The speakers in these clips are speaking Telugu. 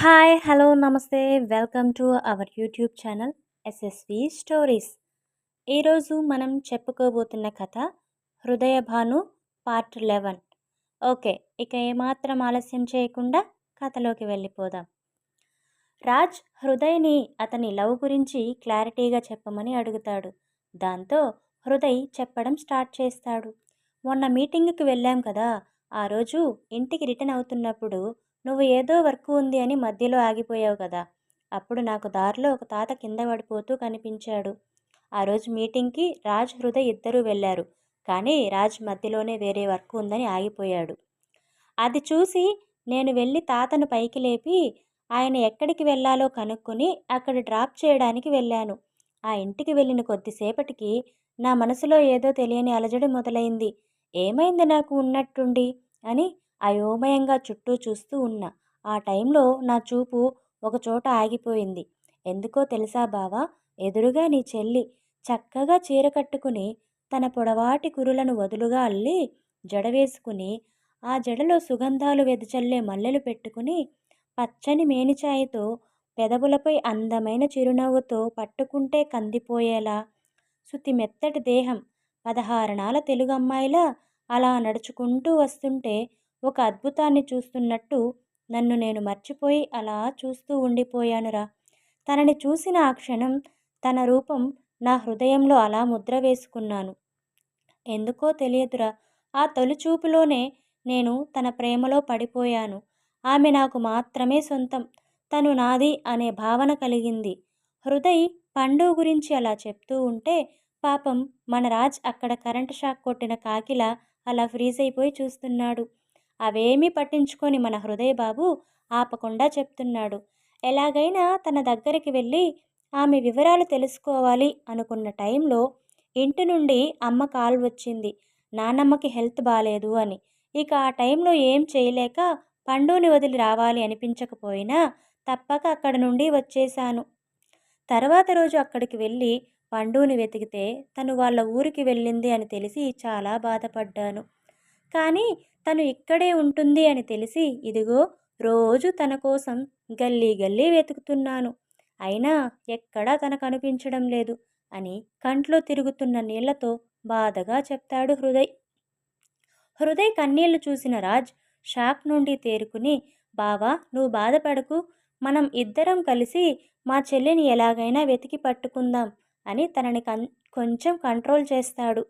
హాయ్ హలో నమస్తే. Welcome to our YouTube channel SSV stories ఈరోజు మనం చెప్పుకోబోతున్న కథ హృదయ భాను పార్ట్ లెవెన్ ఓకే ఇక ఏమాత్రం ఆలస్యం చేయకుండా కథలోకి వెళ్ళిపోదాం. రాజ్ హృదయ్ని అతని లవ్ గురించి క్లారిటీగా చెప్పమని అడుగుతాడు. దాంతో హృదయ్ చెప్పడం స్టార్ట్ చేస్తాడు. మొన్న మీటింగ్కి వెళ్ళాం కదా ఆ రోజు ఇంటికి రిటర్న్ అవుతున్నప్పుడు నువ్వు ఏదో వర్క్ ఉంది అని మధ్యలో ఆగిపోయావు కదా. అప్పుడు నాకు దారిలో ఒక తాత కింద పడిపోతూ కనిపించాడు. ఆ రోజు మీటింగ్కి రాజ్ హృదయ్ ఇద్దరూ వెళ్ళారు. కానీ రాజ్ మధ్యలోనే వేరే వర్క్ ఉందని ఆగిపోయాడు. అది చూసి నేను వెళ్ళి తాతను పైకి లేపి ఆయన ఎక్కడికి వెళ్ళాలో కనుక్కొని అక్కడ డ్రాప్ చేయడానికి వెళ్ళాను. ఆ ఇంటికి వెళ్ళిన కొద్దిసేపటికి నా మనసులో ఏదో తెలియని అలజడి మొదలైంది. ఏమైంది నాకు ఉన్నట్టుండి? అని అయోమయంగా చుట్టూ చూస్తూ ఉన్నా. ఆ టైంలో నా చూపు ఒకచోట ఆగిపోయింది. ఎందుకో తెలుసా బావా? ఎదురుగా నీ చెల్లి చక్కగా చీర కట్టుకుని తన పొడవాటి కురులను వదులుగా అల్లి జడ వేసుకుని ఆ జడలో సుగంధాలు వెదచల్లే మల్లెలు పెట్టుకుని పచ్చని మేనిచాయతో పెదవులపై అందమైన చిరునవ్వుతో పట్టుకుంటే కందిపోయేలా శుతి మెత్తటి దేహం పదహారణాల తెలుగు అమ్మాయిలా అలా నడుచుకుంటూ వస్తుంటే ఒక అద్భుతాన్ని చూస్తున్నట్టు నన్ను నేను మర్చిపోయి అలా చూస్తూ ఉండిపోయానురా. తనని చూసిన ఆ క్షణం తన రూపం నా హృదయంలో అలా ముద్ర వేసుకున్నాను. ఎందుకో తెలియదురా. ఆ తొలిచూపులోనే నేను తన ప్రేమలో పడిపోయాను. ఆమె నాకు మాత్రమే సొంతం. తను నాది అనే భావన కలిగింది. హృదయ్ పండు గురించి అలా చెప్తూ ఉంటే పాపం మన రాజ్ అక్కడ కరెంటు షాక్ కొట్టిన కాకిలా అలా ఫ్రీజ్ అయిపోయి చూస్తున్నాడు. అవేమీ పట్టించుకొని మన హృదయ బాబు ఆపకుండా చెప్తున్నాడు. ఎలాగైనా తన దగ్గరికి వెళ్ళి ఆమె వివరాలు తెలుసుకోవాలి అనుకున్న టైంలో ఇంటి నుండి అమ్మ కాల్ వచ్చింది. నానమ్మకి హెల్త్ బాగాలేదు అని. ఇక ఆ టైంలో ఏం చేయలేక పండుని వదిలి రావాలి అనిపించకపోయినా తప్పక అక్కడ నుండి వచ్చేశాను. తర్వాత రోజు అక్కడికి వెళ్ళి పండుని వెతికితే తను వాళ్ళ ఊరికి వెళ్ళింది అని తెలిసి చాలా బాధపడ్డాను. కానీ తను ఇక్కడే ఉంటుంది అని తెలిసి ఇదిగో రోజు తన కోసం గల్లీ గల్లీ వెతుకుతున్నాను. అయినా ఎక్కడా తన కనిపించడం లేదు అని కంట్లో తిరుగుతున్న నీళ్ళతో బాధగా చెప్తాడు హృదయ్. హృదయ్ కన్నీళ్ళు చూసిన రాజ్ షాక్ నుండి తేరుకుని బావా నువ్వు బాధపడకు. మనం ఇద్దరం కలిసి మా చెల్లిని ఎలాగైనా వెతికి పట్టుకుందాం అని తనని కన్ కొంచెం కంట్రోల్ చేస్తాడు.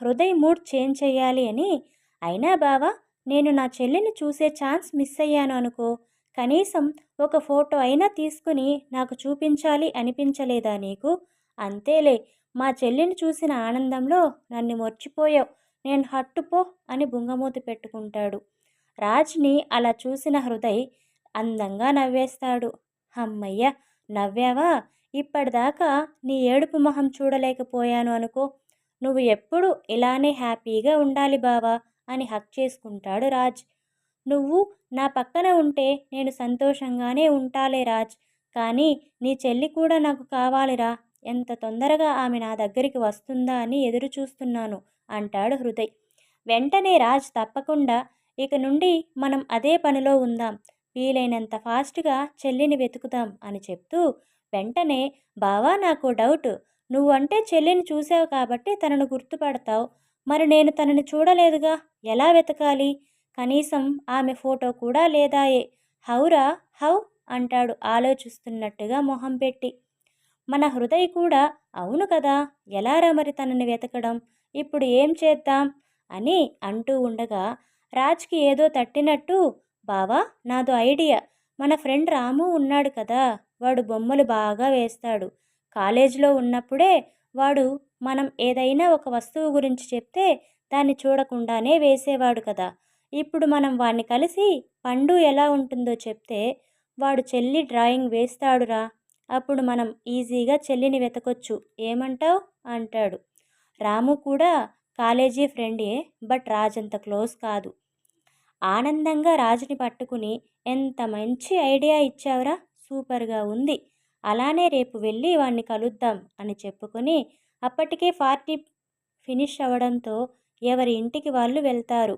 హృదయ్ మూడ్ చేంజ్ చేయాలి అని అయినా బావా నేను నా చెల్లిని చూసే ఛాన్స్ మిస్ అయ్యాను అనుకో. కనీసం ఒక ఫోటో అయినా తీసుకుని నాకు చూపించాలి అనిపించలేదా నీకు? అంతేలే మా చెల్లిని చూసిన ఆనందంలో నన్ను మర్చిపోయావు. నేను హట్టుపో అని బుంగమూతి పెట్టుకుంటాడు. రాజ్ని అలా చూసిన హృదయ్ అందంగా నవ్వేస్తాడు. అమ్మయ్య నవ్వావా? ఇప్పటిదాకా నీ ఏడుపు మొహం చూడలేకపోయాను అనుకో. నువ్వు ఎప్పుడు ఇలానే హ్యాపీగా ఉండాలి బావా. అని హక్ చేసుకుంటాడు రాజ్. నువ్వు నా పక్కన ఉంటే నేను సంతోషంగానే ఉంటాలే రాజ్. కానీ నీ చెల్లి కూడా నాకు కావాలిరా. ఎంత తొందరగా ఆమె నా దగ్గరికి వస్తుందా అని ఎదురు చూస్తున్నాను అంటాడు హృదయ్. వెంటనే రాజ్ తప్పకుండా ఇక నుండి మనం అదే పనిలో ఉందాం. వీలైనంత ఫాస్ట్గా చెల్లిని వెతుకుదాం అని చెప్తూ వెంటనే బావా నాకు డౌట్. నువ్వంటే చెల్లిని చూసావు కాబట్టి తనను గుర్తుపడతావు. మరి నేను తనని చూడలేదుగా? ఎలా వెతకాలి? కనీసం ఆమె ఫోటో కూడా లేదాయే. హౌరా? హౌ? అంటాడు ఆలోచిస్తున్నట్టుగా మొహం పెట్టి. మన హృదయ కూడా అవును కదా? ఎలారా మరి తనని వెతకడం? ఇప్పుడు ఏం చేద్దాం? అని అంటూ ఉండగా రాజ్కి ఏదో తట్టినట్టు బావా నాదో ఐడియా. మన ఫ్రెండ్ రాము ఉన్నాడు కదా? వాడు బొమ్మలు బాగా వేస్తాడు. కాలేజీలో ఉన్నప్పుడే వాడు మనం ఏదైనా ఒక వస్తువు గురించి చెప్తే దాన్ని చూడకుండానే వేసేవాడు కదా. ఇప్పుడు మనం వాడిని కలిసి పండు ఎలా ఉంటుందో చెప్తే వాడు చెల్లి డ్రాయింగ్ వేస్తాడురా. అప్పుడు మనం ఈజీగా చెల్లిని వెతకొచ్చు. ఏమంటావు? అంటాడు. రాము కూడా కాలేజీ ఫ్రెండే బట్ రాజంత క్లోజ్ కాదు. ఆనందంగా రాజుని పట్టుకుని ఎంత మంచి ఐడియా ఇచ్చావురా. సూపర్గా ఉంది. అలానే రేపు వెళ్ళి వాడిని కలుద్దాం అని చెప్పుకుని అప్పటికే పార్టీ ఫినిష్ అవ్వడంతో ఎవరి ఇంటికి వాళ్ళు వెళ్తారు.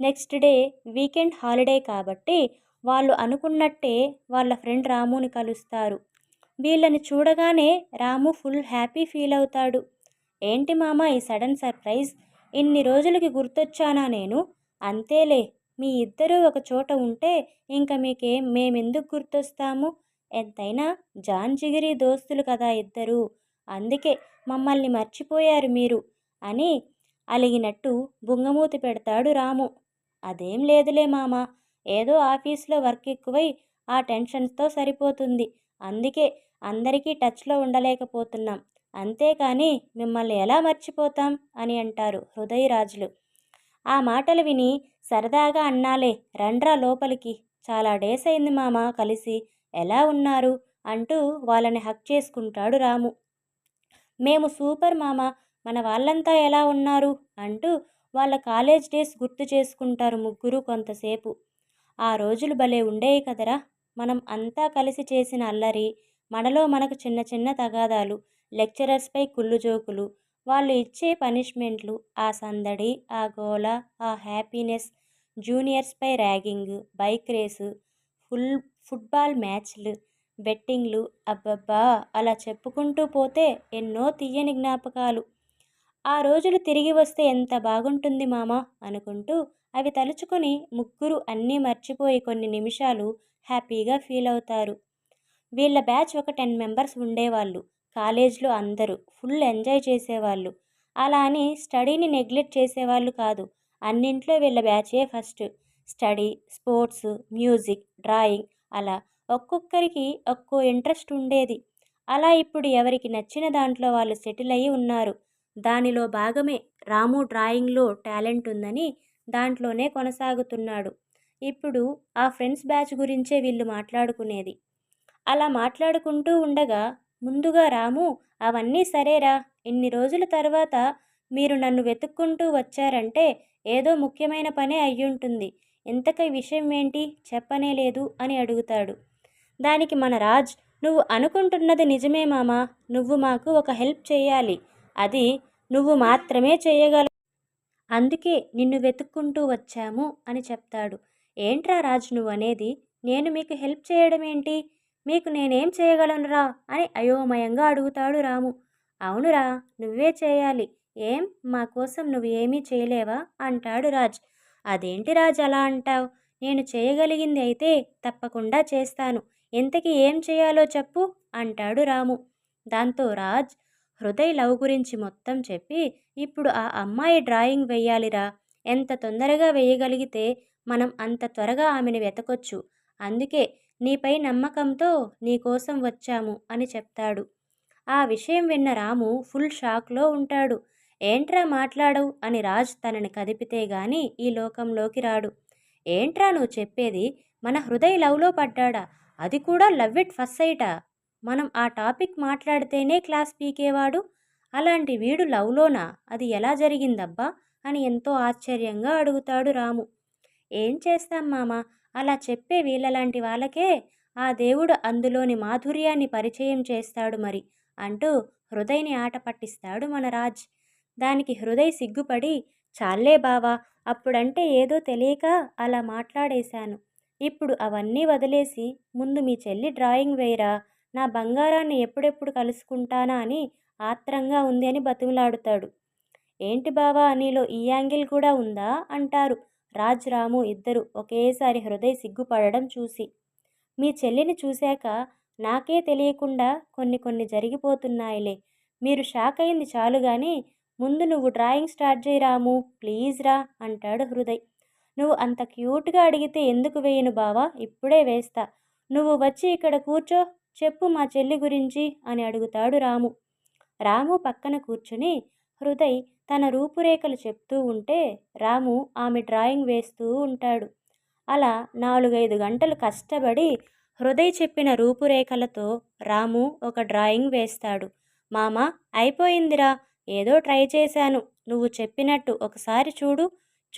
నెక్స్ట్ డే వీకెండ్ హాలిడే కాబట్టి వాళ్ళు అనుకున్నట్టే వాళ్ళ ఫ్రెండ్ రాముని కలుస్తారు. వీళ్ళని చూడగానే రాము ఫుల్ హ్యాపీ ఫీల్ అవుతాడు. ఏంటి మామ ఈ సడన్ సర్ప్రైజ్? ఇన్ని రోజులకి గుర్తొచ్చానా నేను? అంతేలే మీ ఇద్దరూ ఒక చోట ఉంటే ఇంకా మీకేం మేమెందుకు గుర్తొస్తాము? ఎంతైనా జాన్ జిగిరి దోస్తులు కదా ఇద్దరు. అందుకే మమ్మల్ని మర్చిపోయారు మీరు అని అలిగినట్టు బుంగమూతి పెడతాడు రాము. అదేం లేదులే మామ ఏదో ఆఫీస్లో వర్క్ ఎక్కువై ఆ టెన్షన్స్తో సరిపోతుంది. అందుకే అందరికీ టచ్లో ఉండలేకపోతున్నాం. అంతేకాని మిమ్మల్ని ఎలా మర్చిపోతాం అని అంటారు హృదయరాజులు. ఆ మాటలు విని సరదాగా అన్నాలే రండ్రా లోపలికి. చాలా డేస్ అయింది మామ కలిసి. ఎలా ఉన్నారు? అంటూ వాళ్ళని హక్ చేసుకుంటాడు రాము. మేము సూపర్ మామ మన వాళ్ళంతా ఎలా ఉన్నారు? అంటూ వాళ్ళ కాలేజ్ డేస్ గుర్తు చేసుకుంటారు ముగ్గురు కొంతసేపు. ఆ రోజులు భలే ఉండేవి కదరా. మనం అంతా కలిసి చేసిన అల్లరి మనలో మనకు చిన్న చిన్న తగాదాలు లెక్చరర్స్పై కుళ్ళు జోకులు వాళ్ళు ఇచ్చే పనిష్మెంట్లు ఆ సందడి ఆ గోల ఆ happiness జూనియర్స్పై ragging bike race full football మ్యాచ్లు బెట్టింగ్లు అబ్బబ్బా అలా చెప్పుకుంటూ పోతే ఎన్నో తీయని జ్ఞాపకాలు. ఆ రోజులు తిరిగి వస్తే ఎంత బాగుంటుంది మామ అనుకుంటూ అవి తలుచుకొని ముగ్గురు అన్నీ మర్చిపోయి కొన్ని నిమిషాలు హ్యాపీగా ఫీల్ అవుతారు. వీళ్ళ బ్యాచ్ ఒక టెన్ మెంబర్స్ ఉండేవాళ్ళు. కాలేజ్లో అందరూ ఫుల్ ఎంజాయ్ చేసేవాళ్ళు. అలా అని స్టడీని నెగ్లెక్ట్ చేసేవాళ్ళు కాదు. అన్నింట్లో వీళ్ళ బ్యాచే first. Study sports music drawing అలా ఒక్కొక్కరికి ఒక్కో ఇంట్రెస్ట్ ఉండేది. అలా ఇప్పుడు ఎవరికి నచ్చిన దాంట్లో వాళ్ళు సెటిల్ అయ్యి ఉన్నారు. దానిలో భాగమే రాము డ్రాయింగ్లో టాలెంట్ ఉందని దాంట్లోనే కొనసాగుతున్నాడు. ఇప్పుడు ఆ ఫ్రెండ్స్ బ్యాచ్ గురించే వీళ్ళు మాట్లాడుకునేది. అలా మాట్లాడుకుంటూ ఉండగా ముందుగా రాము అవన్నీ సరేరా ఇన్ని రోజుల తర్వాత మీరు నన్ను వెతుక్కుంటూ వచ్చారంటే ఏదో ముఖ్యమైన పనే అయ్యుంటుంది. ఇంతకై విషయం ఏంటి చెప్పనే లేదు అని అడుగుతాడు. దానికి మన రాజ్ నువ్వు అనుకుంటున్నది నిజమే మామా నువ్వు మాకు ఒక హెల్ప్ చేయాలి. అది నువ్వు మాత్రమే చేయగల. అందుకే నిన్ను వెతుక్కుంటూ వచ్చాము అని చెప్తాడు. ఏంట్రా రాజ్ నువ్వు అనేది? నేను మీకు హెల్ప్ చేయడం ఏంటి మీకు నేనేం చేయగలనురా? అని అయోమయంగా అడుగుతాడు రాము. అవునురా నువ్వే చేయాలి. ఏం? మా కోసం నువ్వు ఏమీ చేయలేవా? అంటాడు రాజ్. అదేంటి రాజు అలా అంటావు? నేను చేయగలిగింది అయితే తప్పకుండా చేస్తాను. ఇంతకీ ఏం చేయాలో చెప్పు అంటాడు రాము. దాంతో రాజ్ హృదయ్ లవ్ గురించి మొత్తం చెప్పి ఇప్పుడు ఆ అమ్మాయి డ్రాయింగ్ వేయాలిరా ఎంత తొందరగా వేయగలిగితే మనం అంత త్వరగా ఆమెను వెతకొచ్చు. అందుకే నీపై నమ్మకంతో నీకోసం వచ్చాము అని చెప్తాడు. ఆ విషయం విన్న రాము ఫుల్ షాక్లో ఉంటాడు. ఏంట్రా మాట్లాడవు అని రాజ్ తనని కదిపితే గాని ఈ లోకంలోకి రాడు. ఏంట్రా నువ్వు చెప్పేది? మన హృదయ లవ్లో పడ్డాడా? అది కూడా లవ్ ఇట్ ఫస్ట్ సైటా? మనం ఆ టాపిక్ మాట్లాడితేనే క్లాస్ పీకేవాడు అలాంటి వీడు లవ్లోనా? అది ఎలా జరిగిందబ్బా? అని ఎంతో ఆశ్చర్యంగా అడుగుతాడు రాము. ఏం చేస్తాం మామ? అలా చెప్పే వీళ్ళలాంటి వాళ్ళకే ఆ దేవుడు అందులోని మాధుర్యాన్ని పరిచయం చేస్తాడు మరి అంటూ హృదయని ఆట పట్టిస్తాడు మన రాజ్. దానికి హృదయ సిగ్గుపడి చాలే బావా అప్పుడంటే ఏదో తెలియక అలా మాట్లాడేశాను. ఇప్పుడు అవన్నీ వదిలేసి ముందు మీ చెల్లి డ్రాయింగ్ వేయరా? నా బంగారాన్ని ఎప్పుడెప్పుడు కలుసుకుంటానా అని ఆత్రంగా ఉంది అని బతిమలాడుతాడు ఏంటి బావా నీలో ఈ యాంగిల్ కూడా ఉందా అంటారు రాజ్ రాము ఇద్దరు ఒకేసారి హృదయ సిగ్గుపడడం చూసి. మీ చెల్లిని చూశాక నాకే తెలియకుండా కొన్ని కొన్ని జరిగిపోతున్నాయిలే. మీరు షాక్ అయింది చాలు కానీ ముందు నువ్వు డ్రాయింగ్ స్టార్ట్ చేయరాము ప్లీజ్ రా అంటాడు హృదయ్. నువ్వు అంత క్యూట్గా అడిగితే ఎందుకు వేయను బావా? ఇప్పుడే వేస్తా. నువ్వు వచ్చి ఇక్కడ కూర్చో చెప్పు మా చెల్లి గురించి అని అడుగుతాడు రాము. రాము పక్కన కూర్చుని హృదయ్ తన రూపురేఖలు చెప్తూ ఉంటే రాము ఆమె డ్రాయింగ్ వేస్తూ ఉంటాడు. అలా నాలుగైదు గంటలు కష్టపడి హృదయ్ చెప్పిన రూపురేఖలతో రాము ఒక డ్రాయింగ్ వేస్తాడు. మామ అయిపోయిందిరా. ఏదో ట్రై చేశాను. నువ్వు చెప్పినట్టు ఒకసారి చూడు.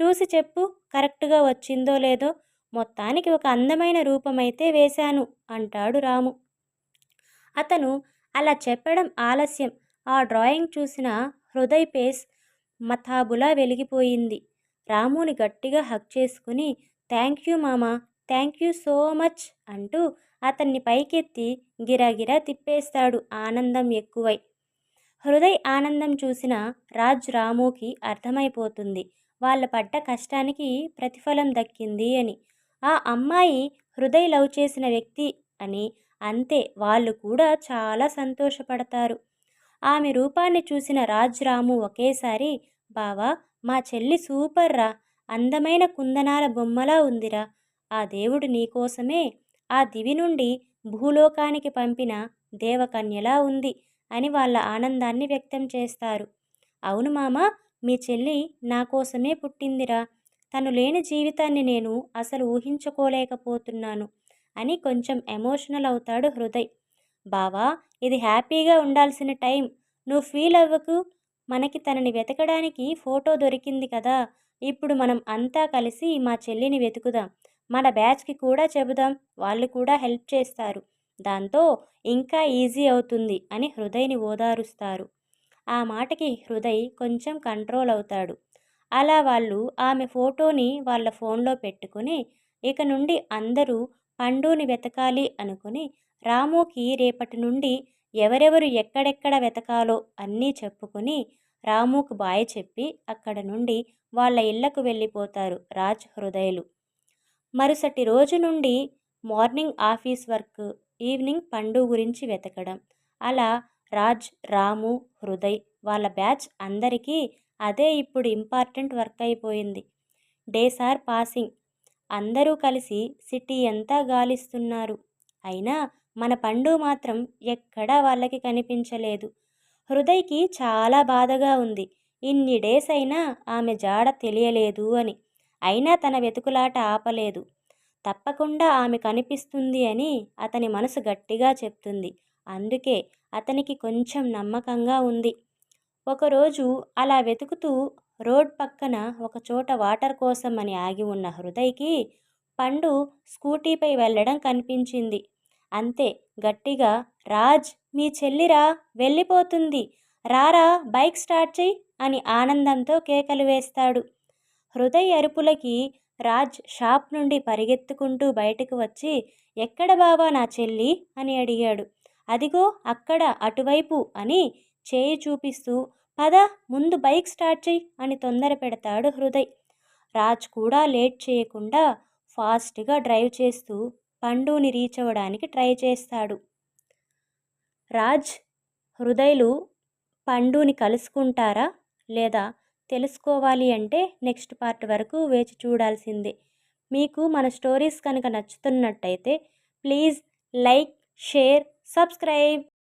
చూసి చెప్పు. కరెక్ట్గా వచ్చిందో లేదో. మొత్తానికి ఒక అందమైన రూపమైతే వేశాను అంటాడు రాము. అతను అలా చెప్పడం ఆలస్యం. ఆ డ్రాయింగ్ చూసిన హృదయ్ పేస్ మతాబులా వెలిగిపోయింది. రాముని గట్టిగా హక్ చేసుకుని థ్యాంక్ యూ మామా. థ్యాంక్ యూ సో మచ్ అంటూ అతన్ని పైకెత్తి గిరాగిరా తిప్పేస్తాడు ఆనందం ఎక్కువై. హృదయ్ ఆనందం చూసిన రాజ్ రాముకి అర్థమైపోతుంది. వాళ్ళ పడ్డ కష్టానికి ప్రతిఫలం దక్కింది అని. ఆ అమ్మాయి హృదయ్ లవ్ చేసిన వ్యక్తి అని అంతే వాళ్ళు కూడా చాలా సంతోషపడతారు. ఆమె రూపాన్ని చూసిన రాజ్ రాము ఒకేసారి బావా మా చెల్లి సూపర్ రా అందమైన కుందనాల బొమ్మలా ఉందిరా. ఆ దేవుడు నీకోసమే ఆ దివి నుండి భూలోకానికి పంపిన దేవకన్యలా ఉంది. అని వాళ్ళ ఆనందాన్ని వ్యక్తం చేస్తారు. అవును మామ మీ చెల్లి నా కోసమే పుట్టిందిరా. తను లేని జీవితాన్ని నేను అసలు ఊహించుకోలేకపోతున్నాను అని కొంచెం ఎమోషనల్ అవుతాడు హృదయ్. బావా ఇది హ్యాపీగా ఉండాల్సిన టైం. నువ్వు ఫీల్ అవ్వకు. మనకి తనని వెతకడానికి ఫోటో దొరికింది కదా. ఇప్పుడు మనం అంతా కలిసి మా చెల్లిని వెతుకుదాం. మన బ్యాచ్కి కూడా చెబుదాం. వాళ్ళు కూడా హెల్ప్ చేస్తారు. దాంతో ఇంకా ఈజీ అవుతుంది అని హృదయ్ని ఓదారుస్తారు. ఆ మాటకి హృదయ్ కొంచెం కంట్రోల్ అవుతాడు. అలా వాళ్ళు ఆమె ఫోటోని వాళ్ళ ఫోన్లో పెట్టుకుని ఇక నుండి అందరూ పండుని వెతకాలి అనుకుని రాముకి రేపటి నుండి ఎవరెవరు ఎక్కడెక్కడ వెతకాలో అన్నీ చెప్పుకొని రాముకు బాయ్ చెప్పి అక్కడ నుండి వాళ్ళ ఇళ్ళకు వెళ్ళిపోతారు రాజ్ హృదయలు. మరుసటి రోజు నుండి మార్నింగ్ ఆఫీస్ వర్క్ ఈవినింగ్ పండు గురించి వెతకడం. అలా రాజ్ రాము హృదయ్ వాళ్ళ బ్యాచ్ అందరికీ అదే ఇప్పుడు ఇంపార్టెంట్ వర్క్ అయిపోయింది. Days are passing. అందరూ కలిసి సిటీ అంతా గాలిస్తున్నారు. అయినా మన పండు మాత్రం ఎక్కడా వాళ్ళకి కనిపించలేదు. హృదయ్కి చాలా బాధగా ఉంది. ఇన్ని డేస్ అయినా ఆమె జాడ తెలియలేదు అని. అయినా తన వెతుకులాట ఆపలేదు. తప్పకుండా ఆమె కనిపిస్తుంది అని అతని మనసు గట్టిగా చెప్తుంది. అందుకే అతనికి కొంచెం నమ్మకంగా ఉంది. ఒకరోజు అలా వెతుకుతూ రోడ్ పక్కన ఒక చోట వాటర్ కోసం అని ఆగి ఉన్న హృదయ్కి పండు స్కూటీపై వెళ్ళడం కనిపించింది. అంతే గట్టిగా రాజ్ మీ చెల్లిరా వెళ్ళిపోతుంది. రారా బైక్ స్టార్ట్ చెయ్యి అని ఆనందంతో కేకలు వేస్తాడు. హృదయ అరుపులకి రాజ్ షాప్ నుండి పరిగెత్తుకుంటూ బయటకు వచ్చి ఎక్కడ బావా నా చెల్లి? అని అడిగాడు. అదిగో అక్కడ అటువైపు అని చేయి చూపిస్తూ పద ముందు బైక్ స్టార్ట్ చెయ్యి అని తొందర పెడతాడు హృదయ్. రాజ్ కూడా లేట్ చేయకుండా ఫాస్ట్గా డ్రైవ్ చేస్తూ పండుని రీచ్ అవ్వడానికి ట్రై చేస్తాడు. రాజ్ హృదయలు పండుని కలుసుకుంటారా? లేదా తెలుసుకోవాలి అంటే నెక్స్ట్ పార్ట్ వరకు వేచి చూడాల్సిందే. మీకు మన స్టోరీస్ కనుక నచ్చుతున్నట్టయితే ప్లీజ్ లైక్ షేర్ సబ్స్క్రైబ్.